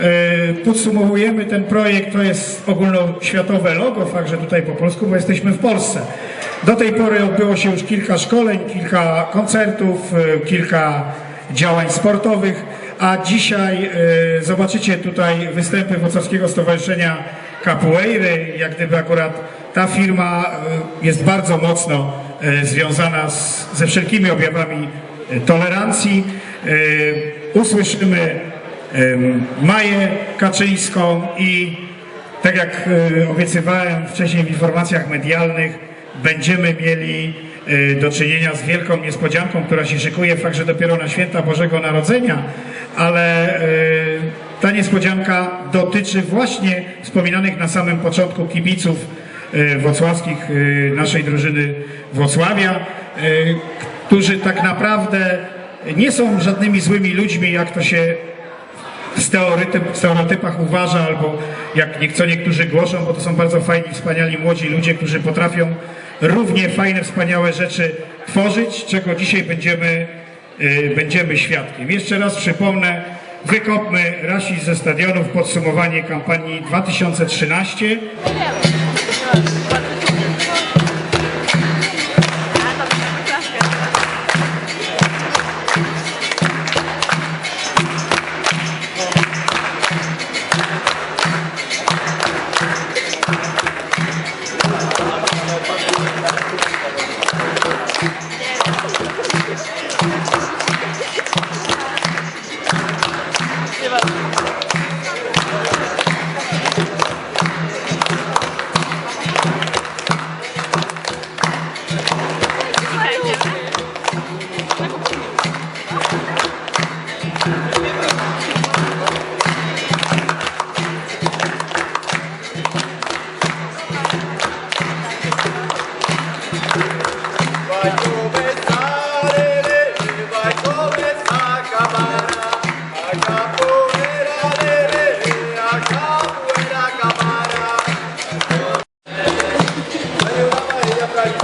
E, Podsumowujemy ten projekt, to jest ogólnoświatowe logo, fakt, że tutaj po polsku, bo jesteśmy w Polsce. Do tej pory odbyło się już kilka szkoleń, kilka koncertów, e, kilka działań sportowych, a dzisiaj e, zobaczycie tutaj występy Wrocławskiego Stowarzyszenia Capoeiry, jak gdyby akurat ta firma jest bardzo mocno związana z, ze wszelkimi objawami tolerancji. Usłyszymy Maję Kaczyńską i tak jak e, obiecywałem wcześniej w informacjach medialnych, będziemy mieli e, do czynienia z wielką niespodzianką, która się szykuje, fakt, że dopiero na święta Bożego Narodzenia, ale e, ta niespodzianka dotyczy właśnie wspominanych na samym początku kibiców włocławskich e, naszej drużyny Włocławia, którzy tak naprawdę nie są żadnymi złymi ludźmi, jak to się w stereotyp, stereotypach uważa, albo jak co niektórzy głoszą, bo to są bardzo fajni, wspaniali młodzi ludzie, którzy potrafią równie fajne, wspaniałe rzeczy tworzyć, czego dzisiaj będziemy, y, będziemy świadkiem. Jeszcze raz przypomnę, wykopmy rasizm ze stadionów, podsumowanie kampanii 2013.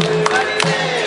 Happy birthday.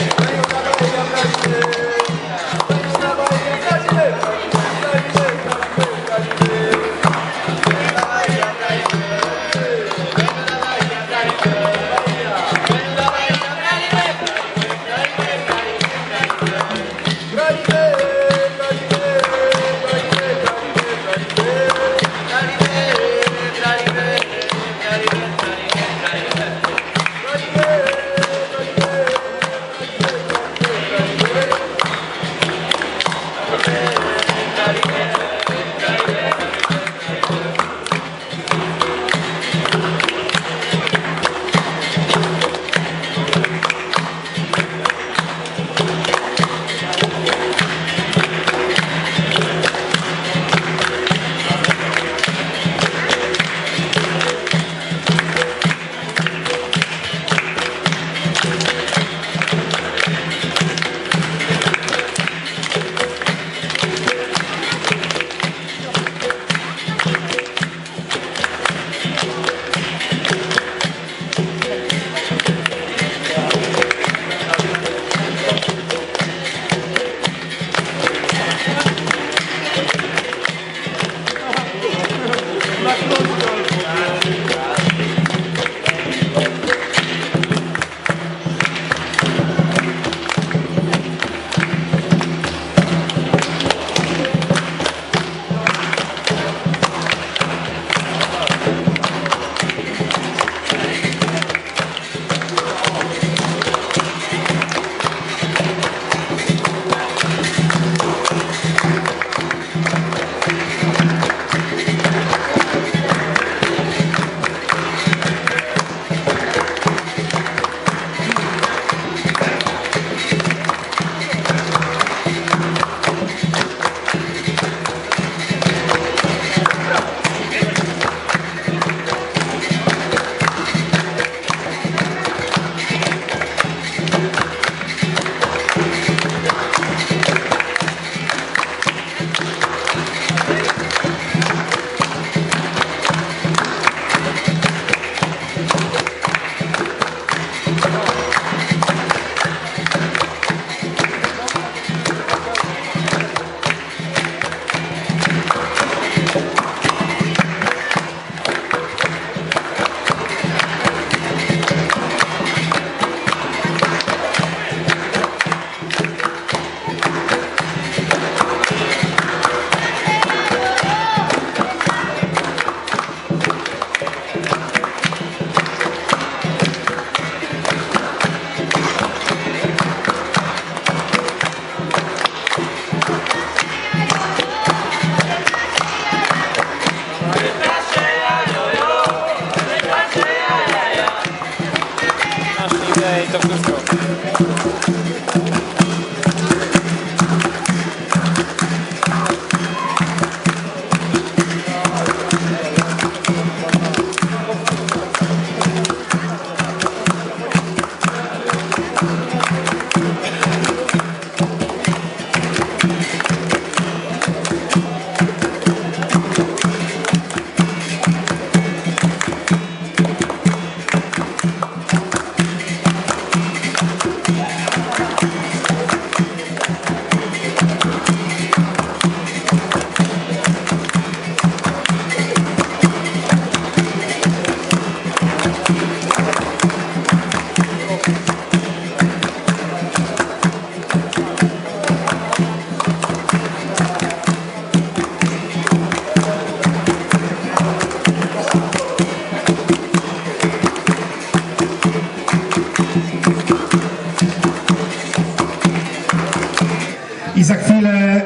I za chwilę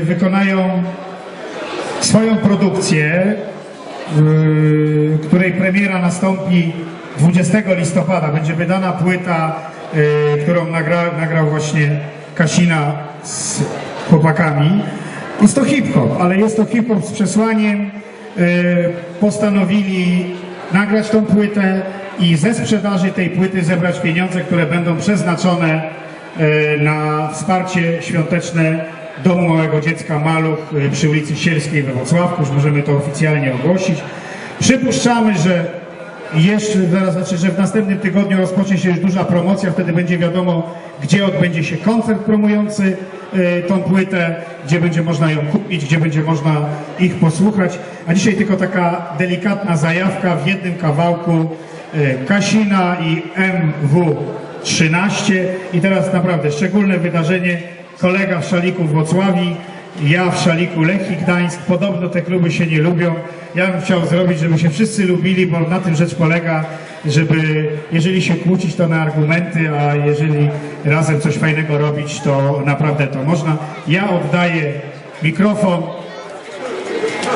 y, wykonają swoją produkcję, y, której premiera nastąpi 20 listopada. Będzie wydana płyta, y, którą nagra, nagrał właśnie Kasina z chłopakami. Jest to hip-hop, ale jest to hip-hop z przesłaniem. Y, Postanowili nagrać tą płytę i ze sprzedaży tej płyty zebrać pieniądze, które będą przeznaczone na wsparcie świąteczne Domu Małego Dziecka Maluch e, przy ulicy Sielskiej we Wrocławku. Już możemy to oficjalnie ogłosić. Przypuszczamy, że jeszcze, zaraz znaczy, że w następnym tygodniu rozpocznie się już duża promocja, wtedy będzie wiadomo, gdzie odbędzie się koncert promujący e, tą płytę, gdzie będzie można ją kupić, gdzie będzie można ich posłuchać. A dzisiaj tylko taka delikatna zajawka w jednym kawałku e, Kasina i MW13. I teraz naprawdę szczególne wydarzenie. Kolega w Szaliku w Wrocławii, ja w Szaliku Lechii Gdańsk. Podobno te kluby się nie lubią. Ja bym chciał zrobić, żeby się wszyscy lubili, bo na tym rzecz polega, żeby jeżeli się kłócić, to na argumenty, a jeżeli razem coś fajnego robić, to naprawdę to można. Ja oddaję mikrofon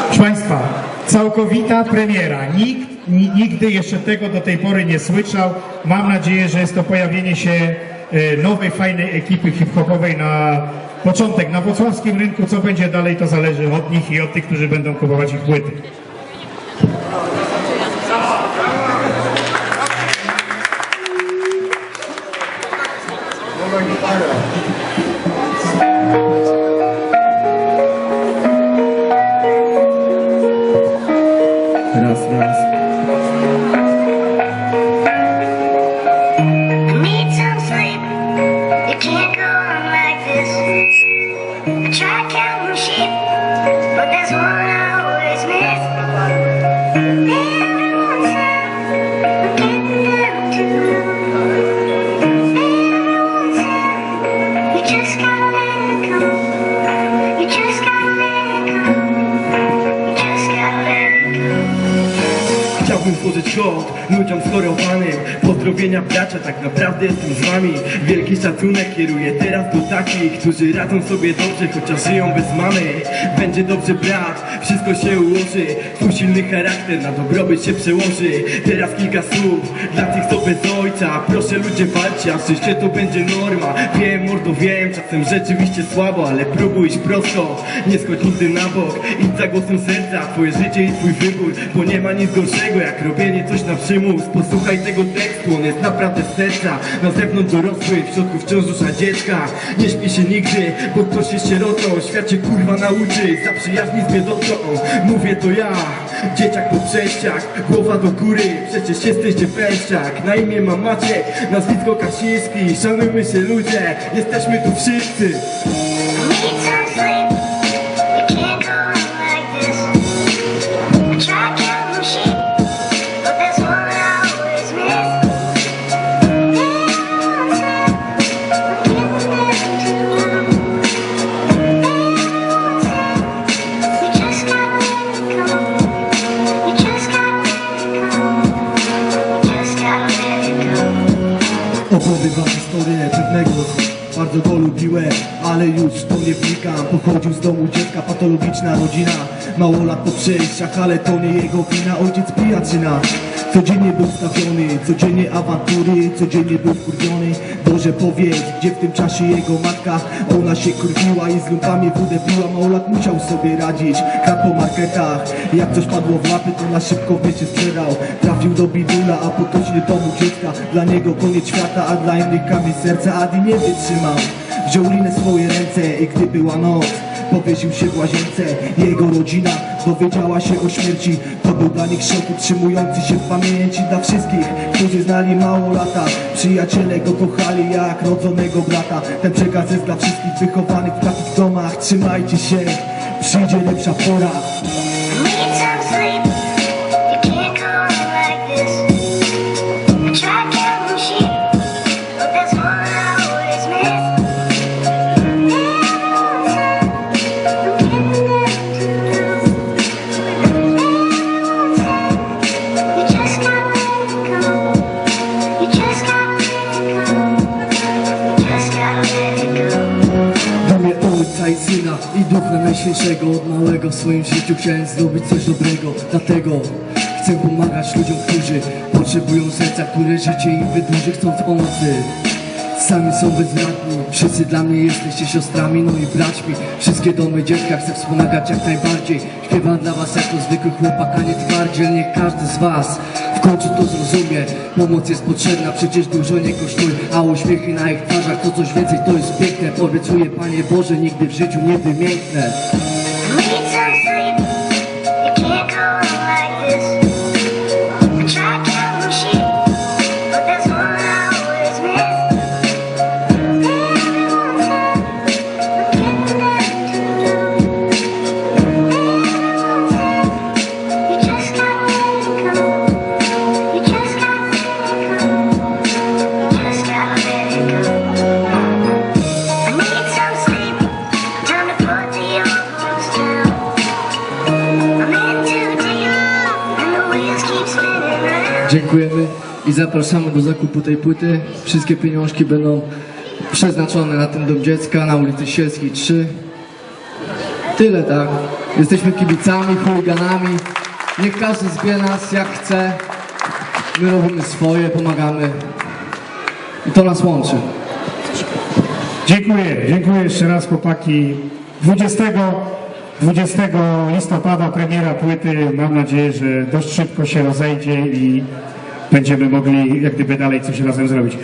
Proszę Państwa, całkowita premiera. Nikt ni- nigdy jeszcze tego do tej pory nie słyszał. Mam nadzieję, że jest to pojawienie się e, nowej, fajnej ekipy hip-hopowej na początek na wrocławskim rynku. Co będzie dalej, to zależy od nich i od tych, którzy będą kupować ich płyty. Raz, Чорт, людям скоро пани Pozdrowienia bracia, tak naprawdę jestem z wami. Wielki szacunek kieruję teraz do takich Którzy radzą sobie dobrze, chociaż żyją bez mamy. Będzie dobrze brat, wszystko się ułoży. Twój silny charakter na dobrobyt się przełoży. Teraz kilka słów dla tych co bez ojca. Proszę ludzie walczcie, a życie to będzie norma. Wiem mordo, wiem, czasem rzeczywiście słabo Ale próbuj iść prosto, nie schodź nigdy na bok Idź za głosem serca, twoje życie i twój wybór Bo nie ma nic gorszego jak robienie coś na przymus. Posłuchaj tego tekstu, on jest naprawdę z serca. Na zewnątrz dorosły, w środku wciąż dusza dziecka. Nie śpi się nigdy, bo ktoś jest sierotą. Świat cię kurwa nauczy, zaprzyjaźni z biedotą. Mówię to ja, dzieciak po przejściach Głowa do góry, przecież jesteś dziewczęściak Na imię mam Maciek, nazwisko Kasiński Szanujmy się ludzie, jesteśmy tu wszyscy wnikam Pochodził z domu dziecka, patologiczna rodzina. Mało lat po przejściach, ale to nie jego wina. Ojciec pijaczyna Codziennie był stawiony, codziennie awantury Codziennie był wkurwiony. Boże powiedz, gdzie w tym czasie jego matka? Ona się kurwiła i z lumpami wódę piła. Mało lat musiał sobie radzić Kradł po marketach. Jak coś padło w łapy, to na szybko w mieście sprzedał. Trafił do bidula, a potocznie domu dziecka. Dla niego koniec świata, a dla innych kamień serca. Adi nie wytrzymał. Wziął linę swoje ręce i gdy była noc Powiesił się w łazience. Jego rodzina dowiedziała się o śmierci. To był dla nich szok utrzymujący się w pamięci Dla wszystkich, którzy znali mało lata. Przyjaciele go kochali jak rodzonego brata. Ten przekaz jest dla wszystkich wychowanych w takich domach. Trzymajcie się, przyjdzie lepsza pora w swoim życiu chciałem zrobić coś dobrego. Dlatego chcę pomagać ludziom, którzy potrzebują serca Które życie im wydłuży chcąc pomocy. Sami są bezradni, wszyscy dla mnie jesteście siostrami, no i braćmi. Wszystkie domy dziecka chcę wspomagać jak najbardziej. Śpiewam dla was jako zwykły chłopak, a nie twardziel Niech każdy z was w końcu to zrozumie. Pomoc jest potrzebna, przecież dużo nie kosztuje A uśmiechy na ich twarzach to coś więcej, to jest piękne Obiecuję Panie Boże, nigdy w życiu nie wymięknę Dziękujemy i zapraszamy do zakupu tej płyty. Wszystkie pieniążki będą przeznaczone na ten dom dziecka na ulicy Sielskiej 3. Tyle tak. Jesteśmy kibicami, chuliganami. Niech każdy zbie nas jak chce. My robimy swoje, pomagamy. I to nas łączy. Dziękuję, dziękuję jeszcze raz chłopaki. 20, 20 listopada premiera płyty. Mam nadzieję, że dość szybko się rozejdzie i będziemy mogli jak gdyby dalej coś razem zrobić.